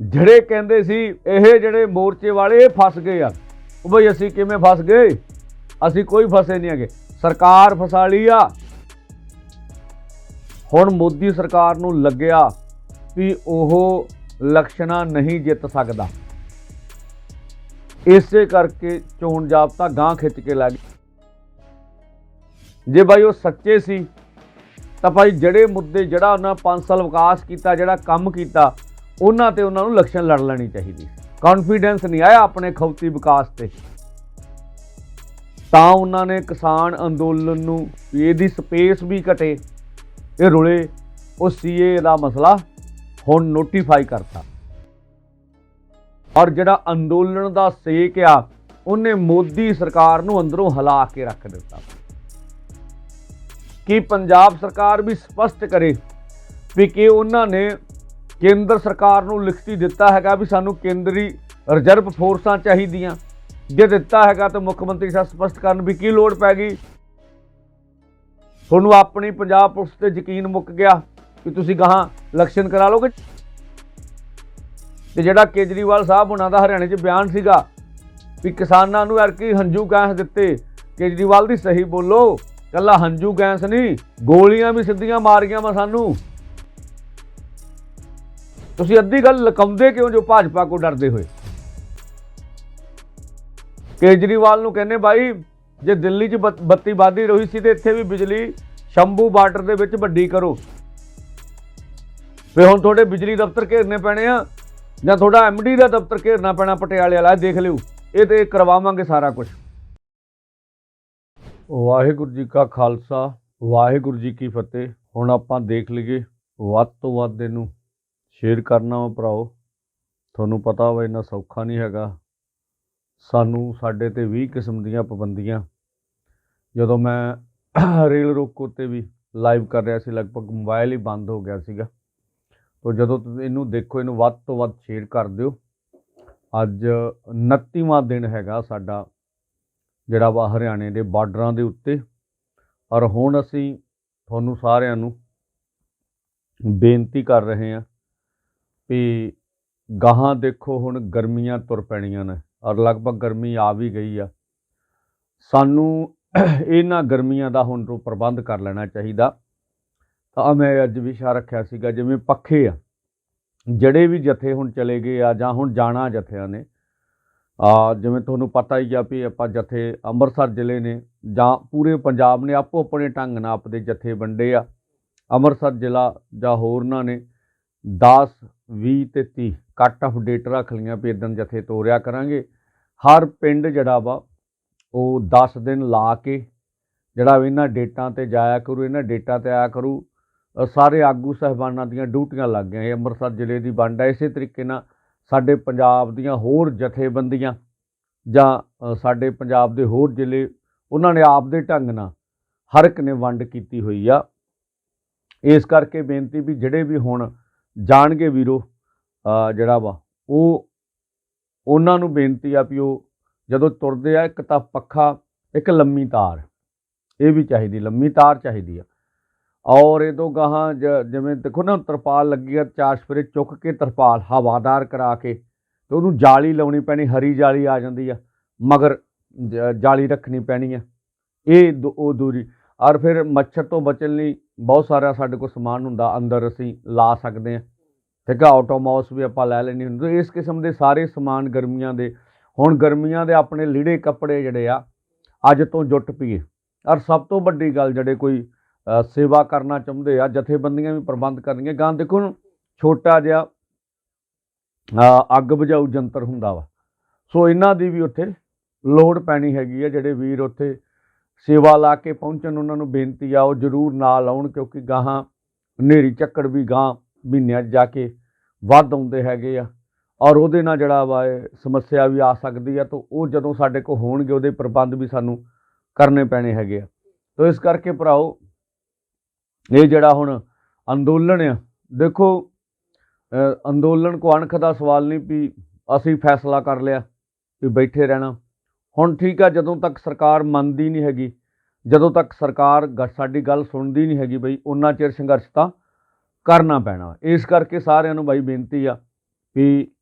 ਜਿਹੜੇ ਕਹਿੰਦੇ ਸੀ, ਇਹ ਜਿਹੜੇ ਮੋਰਚੇ ਵਾਲੇ, ਇਹ ਫਸ ਗਏ ਆ। ਉਹ ਬਈ ਅਸੀਂ ਕਿਵੇਂ ਫਸ ਗਏ? ਅਸੀਂ ਕੋਈ ਫਸੇ ਨਹੀਂ ਹੈਗੇ। ਸਰਕਾਰ ਫਸਾ ਲਈ ਆ। ਹੁਣ ਮੋਦੀ ਸਰਕਾਰ ਨੂੰ ਲੱਗਿਆ ਵੀ ਉਹ ਲਕਸ਼ਣਾ ਨਹੀਂ ਜਿੱਤ ਸਕਦਾ। ਇਸੇ ਕਰਕੇ ਚੋਣ ਜਾਬਤਾ ਗਾਂ ਖਿੱਚ ਕੇ ਲੱਗ ਜੇ ਭਾਈ ਉਹ ਸੱਚੇ ਸੀ, ਤਾਂ ਭਾਈ ਜਿਹੜੇ ਮੁੱਦੇ ਜਿਹੜਾ ਉਹਨਾਂ 5 ਸਾਲ ਵਿਕਾਸ ਕੀਤਾ, ਜਿਹੜਾ ਕੰਮ ਕੀਤਾ ਉਹਨਾਂ ਤੇ ਉਹਨਾਂ ਨੂੰ ਇਲੈਕਸ਼ਨ ਲੜ ਲੈਣੀ ਚਾਹੀਦੀ ਕੌਨਫੀਡੈਂਸ ਨਹੀਂ ਆਇਆ ਆਪਣੇ ਖੌਤੀ ਵਿਕਾਸ ਤੇ। ਤਾਂ ਉਹਨਾਂ ਨੇ ਕਿਸਾਨ ਅੰਦੋਲਨ ਨੂੰ ਇਹਦੀ ਸਪੇਸ ਵੀ ਘਟੇ। ਇਹ ਰੁਲੇ, ਉਹ ਸੀਏ ਦਾ ਮਸਲਾ ਹੁਣ ਨੋਟੀਫਾਈ ਕਰਤਾ। ਔਰ ਜਿਹੜਾ ਅੰਦੋਲਨ ਦਾ ਸੇਕ ਆ, ਉਹਨੇ ਮੋਦੀ ਸਰਕਾਰ ਨੂੰ ਅੰਦਰੋਂ ਹਿਲਾ ਕੇ ਰੱਖ ਦਿੱਤਾ। ਕਿ ਪੰਜਾਬ ਸਰਕਾਰ ਵੀ ਸਪਸ਼ਟ ਕਰੇ ਵੀ ਕਿ ਉਹਨਾਂ ਨੇ ਕੇਂਦਰ ਸਰਕਾਰ ਨੂੰ ਲਿਖਤੀ ਦਿੱਤਾ ਹੈਗਾ ਵੀ ਸਾਨੂੰ ਕੇਂਦਰੀ ਰਿਜ਼ਰਵ ਫੋਰਸਾਂ ਚਾਹੀਦੀਆਂ। ਜੇ ਦਿੱਤਾ ਹੈਗਾ ਤਾਂ ਮੁੱਖ ਮੰਤਰੀ ਸਾਹਿਬ ਸਪਸ਼ਟ ਕਰਨ ਵੀ ਕੀ ਲੋੜ ਪੈ ਗਈ। ਤੁਹਾਨੂੰ ਆਪਣੀ ਪੰਜਾਬ ਪੁਲਿਸ ਤੇ ਯਕੀਨ ਮੁੱਕ ਗਿਆ ਕਿ ਤੁਸੀਂ ਗਾਹਾਂ ਇਲੈਕਸ਼ਨ ਕਰਾ ਲੋਗੇ ਤੇ ਜਿਹੜਾ ਕੇਜਰੀਵਾਲ ਸਾਹਿਬ ਉਹਨਾਂ ਦਾ ਹਰਿਆਣੇ 'ਚ ਬਿਆਨ ਸੀਗਾ ਵੀ ਕਿਸਾਨਾਂ ਨੂੰ ਯਾਰ ਹੰਝੂ ਗੈਸ ਦਿੱਤੇ, ਕੇਜਰੀਵਾਲ ਦੀ ਸਹੀ ਬੋਲੋ, ਕੱਲਾ ਹੰਝੂ ਗੈਸ ਨਹੀਂ, ਗੋਲੀਆਂ ਵੀ ਸਿੱਧੀਆਂ ਮਾਰੀਆਂ ਵਾ ਸਾਨੂੰ। ਤੁਸੀਂ ਅੱਧੀ ਗੱਲ ਲਕਾਉਂਦੇ ਕਿਉਂ ਜੋ ਭਾਜਪਾ ਕੋ ਡਰਦੇ ਹੋਏ? ਕੇਜਰੀਵਾਲ ਨੂੰ ਕਹਿੰਦੇ ਬਾਈ, ਜੇ ਦਿੱਲੀ 'ਚ ਬੱਤ- ਬੱਤੀ ਵਾਦੀ ਰਹੀ ਸੀ ਤੇ ਇੱਥੇ ਵੀ ਬਿਜਲੀ ਸ਼ੰਭੂ ਬਾਰਡਰ ਦੇ ਵਿੱਚ ਵੱਡੀ ਕਰੋ। ਫੇ ਹੁਣ ਤੁਹਾਡੇ ਬਿਜਲੀ ਦਫ਼ਤਰ ਘੇਰਨੇ ਪੈਣੇ ਆ, ਜਾਂ ਤੁਹਾਡਾ ਐਮਡੀ ਦਾ ਦਫ਼ਤਰ ਘੇਰਨਾ ਪੈਣਾ ਪਟਿਆਲੇ ਵਾਲਾ, ਇਹ ਦੇਖ ਲਿਓ। ਇਹ ਤੇ ਕਰਵਾਵਾਂਗੇ ਸਾਰਾ ਕੁਝ ਵਾਹਿਗੁਰੂ ਜੀ ਕਾ ਖਾਲਸਾ, ਵਾਹਿਗੁਰੂ ਜੀ ਕੀ ਫਤਿਹ। ਹੁਣ ਆਪਾਂ ਦੇਖ ਲਈਏ ਵੱਧ ਤੋਂ ਵੱਧ ਇਹਨੂੰ ਸ਼ੇਅਰ ਕਰਨਾ ਵਾ ਭਰਾਓ। ਤੁਹਾਨੂੰ ਪਤਾ ਵਾ ਇੰਨਾ ਸੌਖਾ ਨਹੀਂ ਹੈਗਾ। ਸਾਨੂੰ ਸਾਡੇ ਤੇ 20 ਕਿਸਮ ਦੀਆਂ ਪਾਬੰਦੀਆਂ। ਜਦੋਂ ਮੈਂ ਰੇਲ ਰੋਕ ਉੱਤੇ ਵੀ ਲਾਈਵ ਕਰ ਰਿਹਾ ਸੀ, ਲਗਭਗ ਮੋਬਾਈਲ ਹੀ ਬੰਦ ਹੋ ਗਿਆ ਸੀਗਾ। ਤੋ ਜਦੋਂ ਤੁਸੀਂ ਇਹਨੂੰ ਦੇਖੋ, ਇਹਨੂੰ ਵੱਧ ਤੋਂ ਵੱਧ ਸ਼ੇਅਰ ਕਰ ਦਿਓ। ਅੱਜ 29ਵਾਂ ਦਿਨ ਹੈਗਾ ਸਾਡਾ, ਜਿਹੜਾ ਵਾ ਹਰਿਆਣੇ ਦੇ ਬਾਰਡਰਾਂ ਦੇ ਉੱਤੇ। ਔਰ ਹੁਣ ਅਸੀਂ ਤੁਹਾਨੂੰ ਸਾਰਿਆਂ ਨੂੰ ਬੇਨਤੀ ਕਰ ਰਹੇ ਹਾਂ ਵੀ ਗਾਹਾਂ ਦੇਖੋ ਹੁਣ ਗਰਮੀਆਂ ਤੁਰ ਪੈਣੀਆਂ ਨੇ ਔਰ ਲਗਭਗ ਗਰਮੀ ਆ ਵੀ ਗਈ ਆ। ਸਾਨੂੰ ਇਹਨਾਂ ਗਰਮੀਆਂ ਦਾ ਹੁਣ ਤੋਂ ਪ੍ਰਬੰਧ ਕਰ ਲੈਣਾ ਚਾਹੀਦਾ। ਤਾਂ ਮੈਂ ਅੱਜ ਵਿਸ਼ਾ ਰੱਖਿਆ ਸੀਗਾ, ਜਿਵੇਂ ਪੱਖੇ ਆ। ਜਿਹੜੇ ਵੀ ਜਥੇ ਹੁਣ ਚਲੇ ਗਏ ਆ ਜਾਂ ਹੁਣ ਜਾਣਾ ਜਥਿਆਂ ਨੇ, ਆ ਜਿਵੇਂ ਤੁਹਾਨੂੰ ਪਤਾ ਹੀ ਆ ਵੀ ਆਪਾਂ ਜਥੇ ਅੰਮ੍ਰਿਤਸਰ ਜ਼ਿਲ੍ਹੇ ਨੇ ਜਾਂ ਪੂਰੇ ਪੰਜਾਬ ਨੇ ਆਪੋ ਆਪਣੇ ਢੰਗ ਨਾਲ ਆਪਦੇ ਜਥੇ ਵੰਡੇ ਆ। ਅੰਮ੍ਰਿਤਸਰ ਜ਼ਿਲ੍ਹਾ ਜਾਂ ਹੋਰਨਾਂ ਨੇ 10 20 ਤੇ 30 ਕੱਟ ਆਫ ਡੇਟ ਰੱਖ ਲਈਆਂ ਵੀ ਇਦਾਂ ਜਥੇ ਤੋਰਿਆ ਕਰਾਂਗੇ। ਹਰ ਪਿੰਡ ਜਿਹੜਾ ਵਾ, ਉਹ 10 ਦਿਨ ਲਾ ਕੇ ਜਿਹੜਾ ਇਹਨਾਂ ਡੇਟਾਂ ਤੇ ਜਾਇਆ ਕਰੂ, ਇਹਨਾਂ ਡੇਟਾਂ ਤੇ ਆਇਆ ਕਰੂ ਸਾਰੇ ਆਗੂ ਸਹਿਬਾਨਾਂ ਦੀਆਂ ਡਿਊਟੀਆਂ ਲੱਗ ਗਈਆਂ। ਇਹ ਅੰਮ੍ਰਿਤਸਰ ਜ਼ਿਲ੍ਹੇ ਦੀ ਵੰਡ ਹੈ ਇਸੇ ਤਰੀਕੇ ਨਾਲ ਸਾਡੇ ਪੰਜਾਬ ਦੀਆਂ ਹੋਰ ਜਥੇਬੰਦੀਆਂ ਜਾਂ ਸਾਡੇ ਪੰਜਾਬ ਦੇ ਹੋਰ ਜ਼ਿਲ੍ਹੇ, ਉਹਨਾਂ ਨੇ ਆਪ ਦੇ ਢੰਗ ਨਾਲ ਹਰ ਇੱਕ ਨੇ ਵੰਡ ਕੀਤੀ ਹੋਈ ਆ। ਇਸ ਕਰਕੇ ਬੇਨਤੀ ਵੀ ਜਿਹੜੇ ਵੀ ਹੁਣ ਜਾਣਗੇ ਵੀਰੋ ਜਿਹੜਾ ਵਾ, ਉਹ ਉਹਨਾਂ ਨੂੰ ਬੇਨਤੀ ਆ ਵੀ ਉਹ ਜਦੋਂ ਤੁਰਦੇ ਆ, ਇੱਕ ਤਾਂ ਪੱਖਾ, ਇੱਕ ਲੰਮੀ ਤਾਰ, ਇਹ ਵੀ ਚਾਹੀਦੀ, ਲੰਮੀ ਤਾਰ ਚਾਹੀਦੀ ਆ। ਔਰ ਇਹ ਤੋਂ ਗਾਹਾਂ ਜਿਵੇਂ ਦੇਖੋ ਨਾ, ਤਰਪਾਲ ਲੱਗੀ ਆ, ਚਾਰ ਸਪਰੇ ਚੁੱਕ ਕੇ ਤਰਪਾਲ ਹਵਾਦਾਰ ਕਰਾ ਕੇ, ਤੇ ਉਹਨੂੰ ਜਾਲੀ ਲਾਉਣੀ ਪੈਣੀ, ਹਰੀ ਜਾਲੀ ਆ ਜਾਂਦੀ ਆ, ਮਗਰ ਜ- ਜਾਲੀ ਰੱਖਣੀ ਪੈਣੀ ਆ। ਇਹ ਦੋ- ਉਹ ਦੂਰੀ ਔਰ ਫਿਰ ਮੱਛਰ ਤੋਂ ਬਚਣ ਲਈ ਬਹੁਤ ਸਾਰਾ ਸਾਡੇ ਕੋਲ ਸਮਾਨ ਹੁੰਦਾ, ਅੰਦਰ ਅਸੀਂ ਲਾ ਸਕਦੇ ਹਾਂ। ਠੀਕ ਆ ਆਟੋਮਾਊਸ ਵੀ ਆਪਾਂ ਲੈ ਲੈਣੀ ਹੁੰਦੀ। ਇਸ ਕਿਸਮ ਦੇ ਸਾਰੇ ਸਮਾਨ ਗਰਮੀਆਂ ਦੇ। ਹੁਣ ਗਰਮੀਆਂ ਦੇ ਆਪਣੇ ਲੀੜੇ ਕੱਪੜੇ ਜਿਹੜੇ ਆ, ਅੱਜ ਤੋਂ ਜੁੱਟ ਪਈਏ। ਔਰ ਸਭ ਤੋਂ ਵੱਡੀ ਗੱਲ ਜਿਹੜੇ ਕੋਈ ਸੇਵਾ ਕਰਨਾ ਚਾਹੁੰਦੇ ਆ, ਜਥੇਬੰਦੀਆਂ ਵੀ ਪ੍ਰਬੰਧ ਕਰਨਗੀਆਂ। ਗਾਂ ਦੇਖੋ ਛੋਟਾ ਜਿਹਾ ਅੱਗ ਬੁਝਾਊ ਜੰਤਰ ਹੁੰਦਾ ਵਾ। ਸੋ ਇਹਨਾਂ ਦੀ ਵੀ ਉੱਥੇ ਲੋੜ ਪੈਣੀ ਹੈਗੀ ਆ, ਜਿਹੜੇ ਵੀਰ ਉੱਥੇ ਸੇਵਾ ਲਾ ਕੇ ਪਹੁੰਚਣ ਉਹਨਾਂ ਨੂੰ ਬੇਨਤੀ ਆ, ਉਹ ਜ਼ਰੂਰ ਨਾਲ ਆਉਣ ਕਿਉਂਕਿ ਗਾਹਾਂ ਹਨੇਰੀ ਝੱਕੜ ਵੀ ਗਾਂ ਮਹੀਨਿਆਂ 'ਚ ਜਾ ਕੇ ਵੱਧ ਆਉਂਦੇ ਹੈਗੇ ਆ। ਔਰ ਉਹਦੇ ਨਾਲ ਜਿਹੜਾ ਵਾ ਸਮੱਸਿਆ ਵੀ ਆ ਸਕਦੀ ਆ, ਤਾਂ ਉਹ ਜਦੋਂ ਸਾਡੇ ਕੋਲ ਹੋਣਗੇ, ਉਹਦੇ ਪ੍ਰਬੰਧ ਵੀ ਸਾਨੂੰ ਕਰਨੇ ਪੈਣੇ ਹੈਗੇ ਆ। ਤਾਂ ਇਸ ਕਰਕੇ ਭਰਾਓ, ਇਹ ਜਿਹੜਾ ਹੁਣ ਅੰਦੋਲਨ ਆ, ਦੇਖੋ ਅੰਦੋਲਨ ਕੋ ਅਣਖ ਦਾ ਸਵਾਲ ਨਹੀਂ ਵੀ ਅਸੀਂ ਫੈਸਲਾ ਕਰ ਲਿਆ ਵੀ ਬੈਠੇ ਰਹਿਣਾ। ਹੁਣ ਠੀਕ ਆ, ਜਦੋਂ ਤੱਕ ਸਰਕਾਰ ਮੰਨਦੀ ਨਹੀਂ ਹੈਗੀ, ਜਦੋਂ ਤੱਕ ਸਰਕਾਰ ਗ- ਸਾਡੀ ਗੱਲ ਸੁਣਦੀ ਨਹੀਂ ਹੈਗੀ ਬਈ ਉਹਨਾਂ ਚਿਰ ਸੰਘਰਸ਼ ਤਾਂ ਕਰਨਾ ਪੈਣਾ ਇਸ ਕਰਕੇ ਸਾਰਿਆਂ ਨੂੰ ਬਾਈ ਬੇਨਤੀ ਆ ਵੀ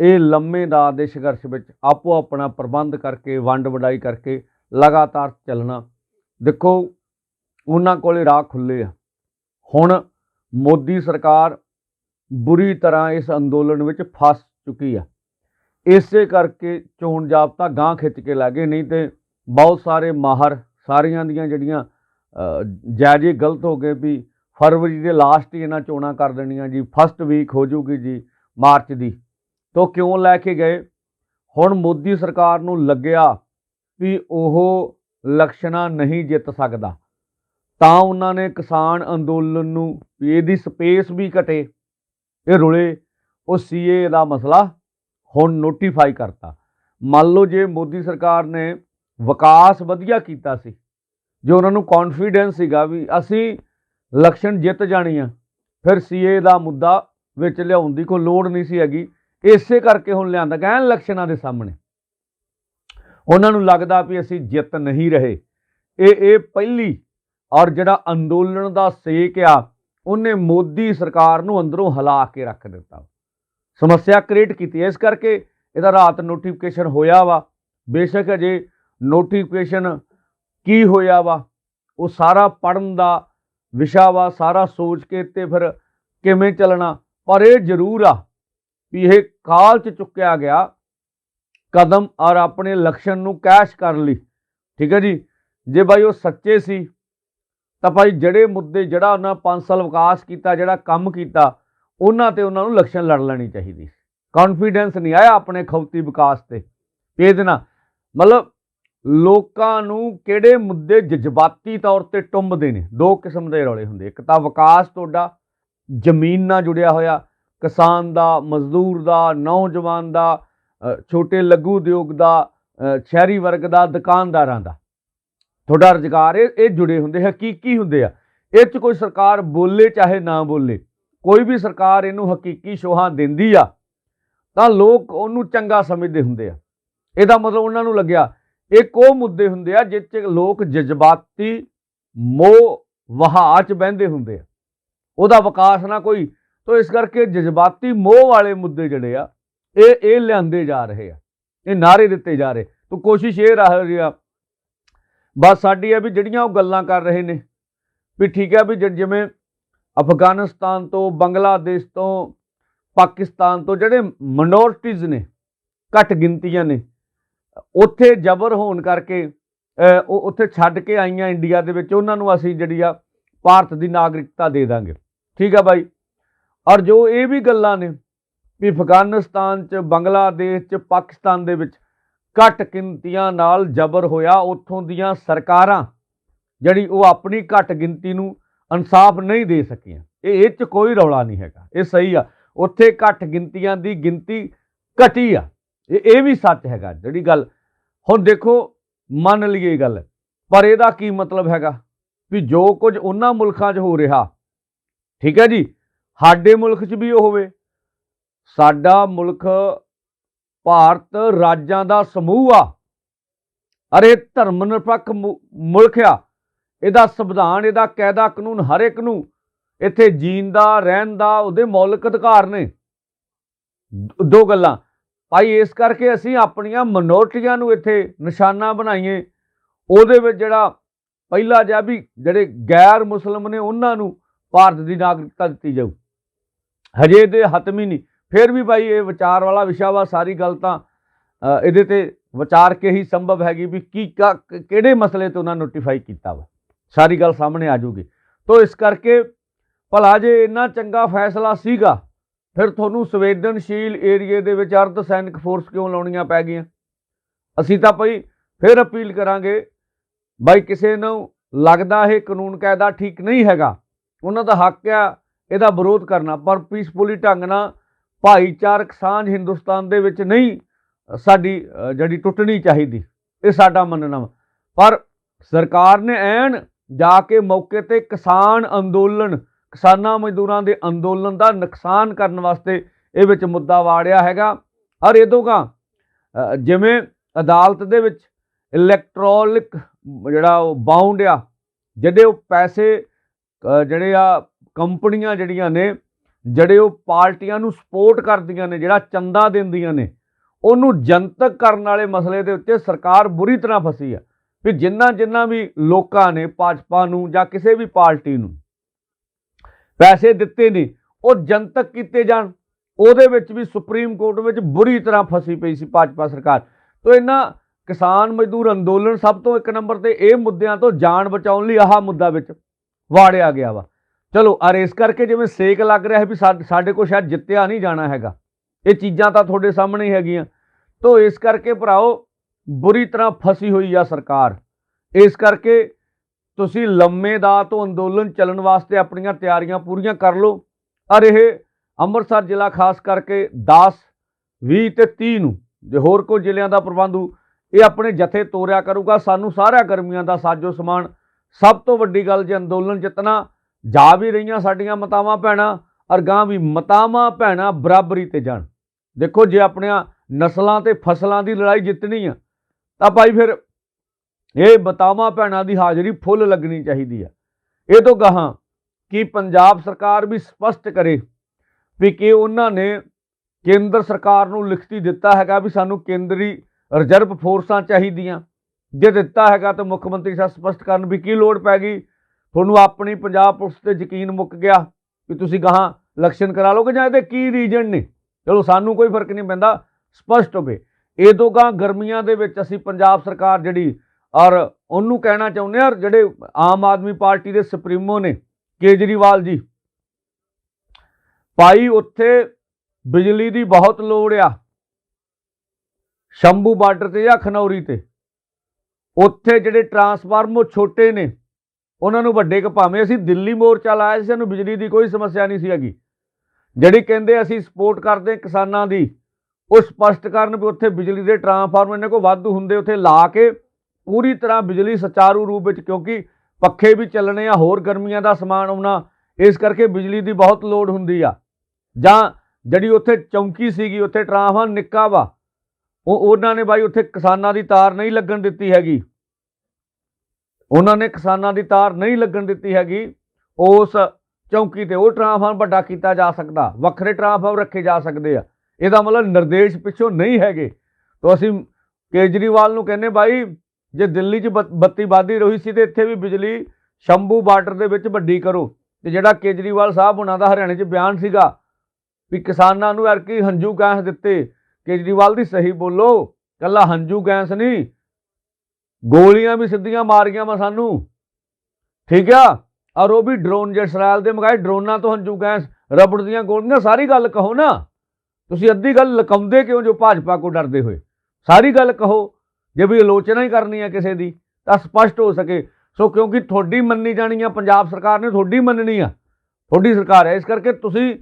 ਇਹ ਲੰਮੇ ਦਾ ਦੇ ਸੰਘਰਸ਼ ਵਿੱਚ ਆਪੋ ਆਪਣਾ ਪ੍ਰਬੰਧ ਕਰਕੇ, ਵੰਡ ਵਡਾਈ ਕਰਕੇ ਲਗਾਤਾਰ ਚੱਲਣਾ। ਦੇਖੋ, ਉਹਨਾਂ ਕੋਲੇ ਰਾਹ ਖੁੱਲੇ ਆ। ਹੁਣ ਮੋਦੀ ਸਰਕਾਰ ਬੁਰੀ ਤਰ੍ਹਾਂ ਇਸ ਅੰਦੋਲਨ ਵਿੱਚ ਫਸ ਚੁੱਕੀ ਆ। ਇਸੇ ਕਰਕੇ ਚੋਣ ਜਾਬਤਾ ਗਾਂ ਖਿੱਚ ਕੇ ਲੱਗੇ ਨਹੀਂ ਤੇ ਬਹੁਤ ਸਾਰੇ ਮਾਹਰ ਸਾਰੀਆਂ ਦੀਆਂ ਜਿਹੜੀਆਂ ਜਾਇਜ਼ੇ ਗਲਤ ਹੋ ਗਏ ਵੀ ਫਰਵਰੀ ਦੇ ਲਾਸਟ ਹੀ ਇਹਨਾਂ ਚੋਣਾਂ ਕਰ ਦੇਣੀਆਂ ਜੀ ਫਸਟ ਵੀਕ ਹੋ ਜੂਗੀ ਜੀ ਮਾਰਚ ਦੀ। ਤੋ ਕਿਉਂ ਲੈ ਕੇ ਗਏ? ਹੁਣ ਮੋਦੀ ਸਰਕਾਰ ਨੂੰ ਲੱਗਿਆ ਵੀ ਉਹ ਲਕਸ਼ਣਾ ਨਹੀਂ ਜਿੱਤ ਸਕਦਾ। ਤਾਂ ਉਹਨਾਂ ਨੇ ਕਿਸਾਨ ਅੰਦੋਲਨ ਨੂੰ ਵੀ ਇਹਦੀ ਸਪੇਸ ਵੀ ਘਟੇ। ਇਹ ਰੁਲੇ, ਉਹ ਸੀਏ ਦਾ ਮਸਲਾ ਹੁਣ ਨੋਟੀਫਾਈ ਕਰਤਾ। ਮੰਨ ਲਓ ਜੇ ਮੋਦੀ ਸਰਕਾਰ ਨੇ ਵਿਕਾਸ ਵਧੀਆ ਕੀਤਾ ਸੀ, ਜੋ ਉਹਨਾਂ ਨੂੰ ਕੌਨਫੀਡੈਂਸ ਸੀਗਾ ਵੀ ਅਸੀਂ ਇਲੈਕਸ਼ਨ ਜਿੱਤ ਜਾਣੀ ਆ, ਫਿਰ ਸੀਏ ਦਾ ਮੁੱਦਾ ਵਿੱਚ ਲਿਆਉਣ ਦੀ ਕੋਈ ਲੋੜ ਨਹੀਂ ਸੀ ਹੈਗੀ। ਇਸੇ ਕਰਕੇ ਹੁਣ ਲਿਆਂਦਾ, ਕਹਿਣ ਇਲੈਕਸ਼ਨਾਂ ਦੇ ਸਾਹਮਣੇ। ਉਹਨਾਂ ਨੂੰ ਲੱਗਦਾ ਵੀ ਅਸੀਂ ਜਿੱਤ ਨਹੀਂ ਰਹੇ। ਇਹ ਇਹ ਪਹਿਲੀ ਔਰ ਜਿਹੜਾ ਅੰਦੋਲਨ ਦਾ ਸੇਕ ਆ, ਉਹਨੇ ਮੋਦੀ ਸਰਕਾਰ ਨੂੰ ਅੰਦਰੋਂ ਹਿਲਾ ਕੇ ਰੱਖ ਦਿੱਤਾ। ਸਮੱਸਿਆ ਕ੍ਰੀਏਟ ਕੀਤੀ ਇਸ ਕਰਕੇ ਇਹਦਾ ਰਾਤ ਨੋਟੀਫਿਕੇਸ਼ਨ ਹੋਇਆ ਵਾ। ਬੇਸ਼ੱਕ ਅਜੇ ਨੋਟੀਫਿਕੇਸ਼ਨ ਕੀ ਹੋਇਆ ਵਾ, ਉਹ ਸਾਰਾ ਪੜਨ ਦਾ ਵਿਸ਼ਾ ਵਾ, ਸਾਰਾ ਸੋਚ ਕੇ ਤੇ ਫਿਰ ਕਿਵੇਂ ਚੱਲਣਾ। ਪਰ ਇਹ ਜ਼ਰੂਰ ਆ ਵੀ ਇਹ ਕਾਲ ਚ ਚੁੱਕਿਆ ਗਿਆ। ਕਦਮ ਔਰ ਆਪਣੇ ਲਕਸ਼ਣ ਨੂੰ ਕੈਸ਼ ਕਰਨ ਲਈ। ਠੀਕ ਹੈ ਜੀ? ਜੇ ਭਾਈ ਉਹ ਸੱਚੇ ਸੀ, ਤਾਂ ਭਾਈ ਜਿਹੜੇ ਮੁੱਦੇ, ਜਿਹੜਾ ਉਹਨਾਂ 5 ਸਾਲ ਵਿਕਾਸ ਕੀਤਾ, ਜਿਹੜਾ ਕੰਮ ਕੀਤਾ ਉਹਨਾਂ ਤੇ ਉਹਨਾਂ ਨੂੰ ਲਕਸ਼ਣ ਲੜ ਲੈਣੀ ਚਾਹੀਦੀ ਸੀ। ਕੌਨਫੀਡੈਂਸ ਨਹੀਂ ਆਇਆ ਆਪਣੇ ਖੌਤੀ ਵਿਕਾਸ ਤੇ। ਇਹਦੇ ਨਾਲ ਮਤਲਬ ਲੋਕਾਂ ਨੂੰ ਕਿਹੜੇ ਮੁੱਦੇ ਜਜ਼ਬਾਤੀ ਤੌਰ ਤੇ ਟੁੰਬਦੇ ਨੇ? ਦੋ ਕਿਸਮ ਦੇ ਰੌਲੇ ਹੁੰਦੇ। ਇੱਕ ਤਾਂ ਵਿਕਾਸ ਤੁਹਾਡਾ, ਜ਼ਮੀਨ ਨਾਲ ਜੁੜਿਆ ਹੋਇਆ, ਕਿਸਾਨ ਦਾ, ਮਜ਼ਦੂਰ ਦਾ, ਨੌਜਵਾਨ ਦਾ ਛੋਟੇ ਲਘੂ ਉਦਯੋਗ ਦਾ ਸ਼ਹਿਰੀ ਵਰਗ ਦਾ, ਦੁਕਾਨਦਾਰਾਂ ਦਾ। ਤੁਹਾਡਾ ਰੁਜ਼ਗਾਰ ਇਹ ਇਹ ਜੁੜੇ ਹੁੰਦੇ ਹਕੀਕੀ ਹੁੰਦੇ ਆ। ਇਹ 'ਚ ਕੋਈ ਸਰਕਾਰ ਬੋਲੇ ਚਾਹੇ ਨਾ ਬੋਲੇ। ਕੋਈ ਵੀ ਸਰਕਾਰ ਇਹਨੂੰ ਹਕੀਕੀ ਸ਼ੋਹਾਂ ਦਿੰਦੀ ਆ, ਤਾਂ ਲੋਕ ਉਹਨੂੰ ਚੰਗਾ ਸਮਝਦੇ ਹੁੰਦੇ ਆ। ਇਹਦਾ ਮਤਲਬ ਉਹਨਾਂ ਨੂੰ ਲੱਗਿਆ, ਇੱਕ ਉਹ ਮੁੱਦੇ ਹੁੰਦੇ ਆ ਜਿਸ 'ਚ ਲੋਕ ਜਜ਼ਬਾਤੀ ਮੋਹ ਵਹਾਅ 'ਚ ਬਹਿੰਦੇ ਹੁੰਦੇ ਆ। ਉਹਦਾ ਵਿਕਾਸ ਨਾ ਕੋਈ, ਤੋ ਇਸ ਕਰਕੇ ਜਜ਼ਬਾਤੀ ਮੋਹ ਵਾਲੇ ਮੁੱਦੇ ਜਿਹੜੇ ਆ, ਇਹ ਇਹ ਲਿਆਂਦੇ ਜਾ ਰਹੇ ਆ। ਇਹ ਨਾਰੇ ਦਿੱਤੇ ਜਾ ਰਹੇ। ਤੋ ਕੋਸ਼ਿਸ਼ ਇਹ ਰਹਿ ਰਹੀ ਆ, ਬਸ ਸਾਡੀ ਆ ਵੀ ਜਿਹੜੀਆਂ ਉਹ ਗੱਲਾਂ ਕਰ ਰਹੇ ਨੇ, ਵੀ ਠੀਕ ਹੈ ਵੀ ਜਿਵੇਂ ਅਫਗਾਨਿਸਤਾਨ ਤੋਂ, ਬੰਗਲਾਦੇਸ਼ ਤੋਂ, ਪਾਕਿਸਤਾਨ ਤੋਂ ਜਿਹੜੇ ਮਿਨੋਰਟੀਜ਼ ਨੇ, ਘੱਟ ਗਿਣਤੀਆਂ ਨੇ, ਉੱਥੇ ਜ਼ਬਰ ਹੋਣ ਕਰਕੇ ਉਹ ਉੱਥੇ ਛੱਡ ਕੇ ਆਈਆਂ ਇੰਡੀਆ ਦੇ ਵਿੱਚ, ਉਹਨਾਂ ਨੂੰ ਅਸੀਂ ਜਿਹੜੀ ਆ ਭਾਰਤ ਦੀ ਨਾਗਰਿਕਤਾ ਦੇ ਦਾਂਗੇ। ਠੀਕ ਆ ਬਾਈ? ਔਰ ਜੋ ਇਹ ਵੀ ਗੱਲਾਂ ਨੇ ਵੀ ਅਫਗਾਨਿਸਤਾਨ 'ਚ, ਬੰਗਲਾਦੇਸ਼ 'ਚ, ਪਾਕਿਸਤਾਨ ਦੇ ਵਿੱਚ ਘੱਟ ਗਿਣਤੀਆਂ ਨਾਲ ਜ਼ਬਰ ਹੋਇਆ, ਉੱਥੋਂ ਦੀਆਂ ਸਰਕਾਰਾਂ ਜਿਹੜੀ ਉਹ ਆਪਣੀ ਘੱਟ ਗਿਣਤੀ ਨੂੰ ਇਨਸਾਫ ਨਹੀਂ ਦੇ ਸਕੀਆਂ। ਇਹ ਇਹ 'ਚ ਕੋਈ ਰੌਲਾ ਨਹੀਂ ਹੈਗਾ। ਇਹ ਸਹੀ ਆ। ਉੱਥੇ ਘੱਟ ਗਿਣਤੀਆਂ ਦੀ ਗਿਣਤੀ ਘਟੀ ਆ। ਇਹ ਇਹ ਵੀ ਸੱਚ ਹੈਗਾ। ਜਿਹੜੀ ਗੱਲ ਹੁਣ ਦੇਖੋ, ਮੰਨ ਲਈਏ ਗੱਲ। ਪਰ ਇਹਦਾ ਕੀ ਮਤਲਬ ਹੈਗਾ? ਵੀ ਜੋ ਕੁਝ ਉਹਨਾਂ ਮੁਲਕਾਂ 'ਚ ਹੋ ਰਿਹਾ, ਠੀਕ ਹੈ ਜੀ? ਸਾਡੇ ਮੁਲਕ 'ਚ ਵੀ ਉਹ ਹੋਵੇ। ਸਾਡਾ ਮੁਲਕ ਭਾਰਤ ਰਾਜਾਂ ਦਾ ਸਮੂਹ ਆ। ਅਰੇ ਧਰਮ ਨਿਰਪੱਖ ਮੁਲਕ ਆ। ਇਹਦਾ ਸੰਵਿਧਾਨ, ਇਹਦਾ ਕਾਇਦਾ ਕਾਨੂੰਨ ਹਰ ਇੱਕ ਨੂੰ ਇੱਥੇ ਜੀਣ ਦਾ, ਰਹਿਣ ਦਾ, ਉਹਦੇ ਮੌਲਿਕ ਅਧਿਕਾਰ ਨੇ। ਦੋ ਗੱਲਾਂ। ਭਾਈ, ਇਸ ਕਰਕੇ ਅਸੀਂ ਆਪਣੀਆਂ ਮਨੋਰਟੀਆਂ ਨੂੰ ਇੱਥੇ ਨਿਸ਼ਾਨਾ ਬਣਾਈਏ। ਉਹਦੇ ਵਿੱਚ ਜਿਹੜਾ ਪਹਿਲਾ ਜਿਹਾ ਵੀ ਜਿਹੜੇ ਗੈਰ ਮੁਸਲਮ ਨੇ, ਉਹਨਾਂ ਨੂੰ ਭਾਰਤ ਦੀ ਨਾਗਰਿਕਤਾ ਦਿੱਤੀ ਜਾਊ। ਹਜੇ ਦੇ ਹਤਮੀ ਨਹੀਂ। ਫਿਰ ਵੀ ਭਾਈ, ਇਹ ਵਿਚਾਰ ਵਾਲਾ ਵਿਸ਼ਾ ਵਾ, ਸਾਰੀ ਗੱਲ ਤਾਂ ਇਹਦੇ ਤੇ ਵਿਚਾਰ ਕੇ ਹੀ ਸੰਭਵ ਹੈਗੀ ਵੀ ਕੀ, ਕਾ- ਕਿਹੜੇ ਮਸਲੇ ਤੇ ਉਹਨਾਂ ਨੋਟੀਫਾਈ ਕੀਤਾ ਵਾ। ਸਾਰੀ ਗੱਲ ਸਾਹਮਣੇ ਆ ਜੂਗੀ ਤੋਂ ਇਸ ਕਰਕੇ ਭਲਾ ਜੇ ਇੰਨਾ ਚੰਗਾ ਫੈਸਲਾ ਸੀਗਾ, ਫਿਰ ਤੁਹਾਨੂੰ ਸੰਵੇਦਨਸ਼ੀਲ ਏਰੀਏ ਦੇ ਵਿੱਚ ਅਰਧ ਸੈਨਿਕ ਫੋਰਸ ਕਿਉਂ ਲਾਉਣੀਆਂ ਪੈ ਗਈਆਂ? ਅਸੀਂ ਤਾਂ ਭਾਈ ਫਿਰ ਅਪੀਲ ਕਰਾਂਗੇ, ਬਾਈ ਕਿਸੇ ਨੂੰ ਲੱਗਦਾ ਇਹ ਕਾਨੂੰਨ ਕਾਇਦਾ ਠੀਕ ਨਹੀਂ ਹੈਗਾ, ਉਹਨਾਂ ਦਾ ਹੱਕ ਆ ਇਹਦਾ ਵਿਰੋਧ ਕਰਨਾ, ਪਰ ਪੀਸਫੁਲੀ ਢੰਗ ਨਾਲ ਭਾਈਚਾਰਕ ਸਾਂਝ ਹਿੰਦੁਸਤਾਨ ਦੇ ਵਿੱਚ ਨਹੀਂ ਸਾਡੀ ਜਿਹੜੀ ਟੁੱਟਣੀ ਚਾਹੀਦੀ, ਇਹ ਸਾਡਾ ਮੰਨਣਾ ਵਾ। ਪਰ ਸਰਕਾਰ ਨੇ ਐਨ ਜਾ ਕੇ ਮੌਕੇ ਤੇ ਕਿਸਾਨ ਅੰਦੋਲਨ, ਕਿਸਾਨਾਂ ਮਜ਼ਦੂਰਾਂ ਦੇ ਅੰਦੋਲਨ ਦਾ ਨੁਕਸਾਨ ਕਰਨ ਵਾਸਤੇ ਇਹ ਵਿੱਚ ਮੁੱਦਾ ਵਾੜਿਆ ਹੈਗਾ। ਔਰ ਇਹਦੋਂਗਾ ਜਿਵੇਂ ਅਦਾਲਤ ਦੇ ਵਿੱਚ ਇਲੈਕਟ੍ਰੋਨਿਕ ਜਿਹੜਾ ਉਹ ਬਾਉਂਡ ਆ ਜਿਹੜੇ ਉਹ ਪੈਸੇ ਜਿਹੜੇ ਆ ਕੰਪਨੀਆਂ ਜਿਹੜੀਆਂ ਨੇ, ਜਿਹੜੇ ਉਹ ਪਾਰਟੀਆਂ ਨੂੰ ਸਪੋਰਟ ਕਰਦੀਆਂ ਨੇ, ਜਿਹੜਾ ਚੰਦਾ ਦਿੰਦੀਆਂ ਨੇ, ਉਹਨੂੰ ਜਨਤਕ ਕਰਨ ਵਾਲੇ ਮਸਲੇ ਦੇ ਉੱਤੇ ਸਰਕਾਰ ਬੁਰੀ ਤਰ੍ਹਾਂ ਫਸੀ ਆ। ਵੀ ਜਿੰਨਾ ਜਿੰਨਾ ਵੀ ਲੋਕਾਂ ਨੇ ਭਾਜਪਾ ਨੂੰ ਜਾਂ ਕਿਸੇ ਵੀ ਪਾਰਟੀ ਨੂੰ ਪੈਸੇ ਦਿੱਤੇ ਨੇ, ਉਹ ਜਨਤਕ ਕੀਤੇ ਜਾਣ, ਉਹਦੇ ਵਿੱਚ ਵੀ ਸੁਪਰੀਮ ਕੋਰਟ ਵਿੱਚ ਬੁਰੀ ਤਰ੍ਹਾਂ ਫਸੀ ਪਈ ਸੀ ਭਾਜਪਾ ਸਰਕਾਰ। ਤੋਂ ਇਹਨਾਂ ਕਿਸਾਨ ਮਜ਼ਦੂਰ ਅੰਦੋਲਨ ਸਭ ਤੋਂ ਇੱਕ ਨੰਬਰ ਤੇ ਇਹ ਮੁੱਦਿਆਂ ਤੋਂ ਜਾਨ ਬਚਾਉਣ ਲਈ ਆਹ ਮੁੱਦਾ ਵਿੱਚ ਵਾੜਿਆ ਗਿਆ ਵਾ। ਚਲੋ ਅਰ ਇਸ ਕਰਕੇ ਜਿਵੇਂ ਸੇਕ ਲੱਗ ਰਿਹਾ ਹੈ ਵੀ ਸਾਡੇ ਕੋਲ ਸ਼ਾਇਦ ਜਿੱਤਿਆ ਨਹੀਂ ਜਾਣਾ ਹੈਗਾ। ਇਹ ਚੀਜ਼ਾਂ ਤਾਂ ਤੁਹਾਡੇ ਸਾਹਮਣੇ ਹੈਗੀਆਂ। ਤੋਂ ਇਸ ਕਰਕੇ ਭਰਾਓ ਬੁਰੀ ਤਰ੍ਹਾਂ ਫਸੀ ਹੋਈ ਆ ਸਰਕਾਰ। ਇਸ ਕਰਕੇ ਤੁਸੀਂ ਲੰਮੇ ਦਾ ਤੋਂ ਅੰਦੋਲਨ ਚੱਲਣ ਵਾਸਤੇ ਆਪਣੀਆਂ ਤਿਆਰੀਆਂ ਪੂਰੀਆਂ ਕਰ ਲਓ। ਔਰ ਇਹ ਅੰਮ੍ਰਿਤਸਰ ਜ਼ਿਲ੍ਹਾ ਖਾਸ ਕਰਕੇ 10 20 ਤੇ 30 ਨੂੰ ਜੇ ਹੋਰ ਕੋਈ ਜ਼ਿਲ੍ਹਿਆਂ ਦਾ ਪ੍ਰਬੰਧ ਇਹ ਆਪਣੇ ਜਥੇ ਤੋਰਿਆ ਕਰੂਗਾ। ਸਾਨੂੰ ਸਾਰਿਆਂ ਗਰਮੀਆਂ ਦਾ ਸਾਜੋ ਸਮਾਨ। ਸਭ ਤੋਂ ਵੱਡੀ ਗੱਲ ਜੇ ਅੰਦੋਲਨ ਜਿੱਤਣਾ, ਜਾ ਵੀ ਰਹੀਆਂ ਸਾਡੀਆਂ ਮਤਾਵਾਂ ਭੈਣਾਂ, ਔਰ ਗਾਂ ਵੀ ਮਤਾਵਾਂ ਭੈਣਾਂ ਬਰਾਬਰੀ ਤੇ ਜਾਣ। ਦੇਖੋ ਜੇ ਆਪਣੀਆਂ ਨਸਲਾਂ ਤੇ ਫਸਲਾਂ ਦੀ ਲੜਾਈ ਜਿੱਤਣੀ ਆ ਤਾਂ ਭਾਈ ਫਿਰ ਇਹ ਮਤਾਵਾਂ ਭੈਣਾਂ ਦੀ ਹਾਜ਼ਰੀ ਫੁੱਲ ਲੱਗਣੀ ਚਾਹੀਦੀ ਆ। ਇਹ ਤੋਂ ਗਾਹਾਂ ਕਿ ਪੰਜਾਬ ਸਰਕਾਰ ਵੀ ਸਪਸ਼ਟ ਕਰੇ ਵੀ ਕਿ ਉਹਨਾਂ ਨੇ ਕੇਂਦਰ ਸਰਕਾਰ ਨੂੰ ਲਿਖਤੀ ਦਿੱਤਾ ਹੈਗਾ ਵੀ ਸਾਨੂੰ ਕੇਂਦਰੀ ਰਿਜ਼ਰਵ ਫੋਰਸਾਂ ਚਾਹੀਦੀਆਂ। ਜੇ ਦਿੱਤਾ ਹੈਗਾ ਤਾਂ ਮੁੱਖ ਮੰਤਰੀ ਸਾਹਿਬ ਸਪਸ਼ਟ ਕਰਨ ਵੀ ਕੀ ਲੋੜ ਪੈ ਗਈ। ਤੁਹਾਨੂੰ ਆਪਣੀ ਪੰਜਾਬ ਪੁਲਿਸ ਤੇ ਯਕੀਨ ਮੁੱਕ ਗਿਆ ਵੀ ਤੁਸੀਂ ਗਾਹਾਂ ਇਲੈਕਸ਼ਨ ਕਰਾ ਲੋਗੇ ਜਾਂ ਇਹਦੇ ਕੀ ਰੀਜਨ ਨੇ। ਚਲੋ ਸਾਨੂੰ ਕੋਈ ਫ਼ਰਕ ਨਹੀਂ ਪੈਂਦਾ, ਸਪਸ਼ਟ ਹੋਵੇ। ਇਹ ਤੋਂ ਗਾਂ ਗਰਮੀਆਂ ਦੇ ਵਿੱਚ ਅਸੀਂ ਪੰਜਾਬ ਸਰਕਾਰ ਜਿਹੜੀ, ਔਰ ਉਹਨੂੰ ਕਹਿਣਾ ਚਾਹੁੰਦੇ ਆ ਜਿਹੜੇ ਆਮ ਆਦਮੀ ਪਾਰਟੀ ਦੇ ਸੁਪਰੀਮੋ ਨੇ, ਕੇਜਰੀਵਾਲ ਜੀ। ਭਾਈ, ਉੱਥੇ ਬਿਜਲੀ ਦੀ ਬਹੁਤ ਲੋੜ ਆ। ਸ਼ੰਭੂ ਬਾਰਡਰ ਤੇ ਜਾਂ ਖਨੌਰੀ ਤੇ। ਉੱਥੇ ਜਿਹੜੇ ਟਰਾਂਸਫਾਰਮਰ ਛੋਟੇ ਨੇ, ਉਹਨਾਂ ਨੂੰ ਵੱਡੇ ਕ ਭਾਵੇਂ। ਅਸੀਂ ਦਿੱਲੀ ਮੋਰਚਾ ਲਾਇਆ ਸੀ, ਸਾਨੂੰ ਬਿਜਲੀ ਦੀ ਕੋਈ ਸਮੱਸਿਆ ਨਹੀਂ ਸੀ ਹੈਗੀ। ਜਿਹੜੀ ਕਹਿੰਦੇ ਅਸੀਂ ਸਪੋਰਟ ਕਰਦੇ ਕਿਸਾਨਾਂ ਦੀ ਉਹ ਸਪਸ਼ਟ ਕਰਨ ਵੀ ਉੱਥੇ ਬਿਜਲੀ ਦੇ ਟਰਾਂਸਫਾਰਮਰ ਇਹਨਾਂ ਕੋਲ ਵਾਧੂ ਹੁੰਦੇ, ਉੱਥੇ ਲਾ ਕੇ ਪੂਰੀ ਤਰ੍ਹਾਂ ਬਿਜਲੀ ਸੁਚਾਰੂ ਰੂਪ ਵਿੱਚ, ਕਿਉਂਕਿ ਪੱਖੇ ਵੀ ਚੱਲਣੇ ਆ, ਹੋਰ ਗਰਮੀਆਂ ਦਾ ਸਮਾਨ ਆਉਣਾ, ਇਸ ਕਰਕੇ ਬਿਜਲੀ ਦੀ ਬਹੁਤ ਲੋੜ ਹੁੰਦੀ ਆ। ਜਾਂ ਜਿਹੜੀ ਉੱਥੇ ਚੌਂਕੀ ਸੀਗੀ, ਉੱਥੇ ਟਰਾਂਸਫਾਰਮਰ ਨਿੱਕਾ ਵਾ, ਉਹ, ਉਹਨਾਂ ਨੇ ਬਾਈ ਉੱਥੇ ਕਿਸਾਨਾਂ ਦੀ ਤਾਰ ਨਹੀਂ ਲੱਗਣ ਦਿੱਤੀ ਹੈਗੀ। ਉਹਨਾਂ ਨੇ ਕਿਸਾਨਾਂ ਦੀ ਤਾਰ ਨਹੀਂ ਲੱਗਣ ਦਿੱਤੀ ਹੈਗੀ, ਉਸ ਚੌਂਕੀ ਤੇ ਉਹ ਟਰਾਂਸਫਾਰਮ ਵੱਡਾ ਕੀਤਾ ਜਾ ਸਕਦਾ, ਵੱਖਰੇ ਟਰਾਂਸਫਾਰਮ ਰੱਖੇ ਜਾ ਸਕਦੇ ਆ। ਇਹਦਾ ਮਤਲਬ ਨਿਰਦੇਸ਼ ਪਿੱਛੋਂ ਨਹੀਂ ਹੈਗੇ। ਤਾਂ ਅਸੀਂ ਕੇਜਰੀਵਾਲ ਨੂੰ ਕਹਿੰਨੇ ਬਾਈ, ਜੇ ਦਿੱਲੀ 'ਚ ਬੱਤ- ਬੱਤੀ ਵਾਧੀ ਰਹੀ ਸੀ ਤੇ ਇੱਥੇ ਵੀ ਬਿਜਲੀ ਸ਼ੰਭੂ ਬਾਰਡਰ ਦੇ ਵਿੱਚ ਵੱਡੀ ਕਰੋ। ਤੇ ਜਿਹੜਾ ਕੇਜਰੀਵਾਲ ਸਾਹਿਬ ਉਹਨਾਂ ਦਾ ਹਰਿਆਣੇ 'ਚ ਬਿਆਨ ਸੀਗਾ ਵੀ ਕਿਸਾਨਾਂ ਨੂੰ ਯਾਰ ਕੀ ਹੰਝੂ ਗੈਸ ਦਿੱਤੇ, ਕੇਜਰੀਵਾਲ ਦੀ ਸਹੀ ਬੋਲੋ, ਕੱਲਾ ਹੰਝੂ ਗੈਸ ਨਹੀਂ, ਗੋਲੀਆਂ ਵੀ ਸਿੱਧੀਆਂ ਮਾਰੀਆਂ ਵਾ ਸਾਨੂੰ। ਠੀਕ ਆ? ਔਰ ਉਹ ਵੀ ਡਰੋਨ, ਜੇ ਇਸਰਾਇਲ ਦੇ ਮਗਾਏ ਡਰੋਨਾਂ ਤੋਂ ਹੰਝੂ ਗੈਸ ਰਬੜ ਦੀਆਂ ਗੋਲੀਆਂ, ਸਾਰੀ ਗੱਲ ਕਹੋ ਨਾ। ਤੁਸੀਂ ਅੱਧੀ ਗੱਲ ਲਕਾਉਂਦੇ ਕਿਉਂ ਜੋ ਭਾਜਪਾ ਕੋ ਡਰਦੇ ਹੋਏ? ਸਾਰੀ ਗੱਲ ਕਹੋ, ਜੇ ਵੀ ਆਲੋਚਨਾ ਹੀ ਕਰਨੀ ਹੈ ਕਿਸੇ ਦੀ, ਤਾਂ ਸਪਸ਼ਟ ਹੋ ਸਕੇ। ਸੋ ਕਿਉਂਕਿ ਤੁਹਾਡੀ ਮੰਨੀ ਜਾਣੀ ਆ, ਪੰਜਾਬ ਸਰਕਾਰ ਨੇ ਤੁਹਾਡੀ ਮੰਨਣੀ ਆ। ਤੁਹਾਡੀ ਸਰਕਾਰ ਹੈ, ਇਸ ਕਰਕੇ ਤੁਸੀਂ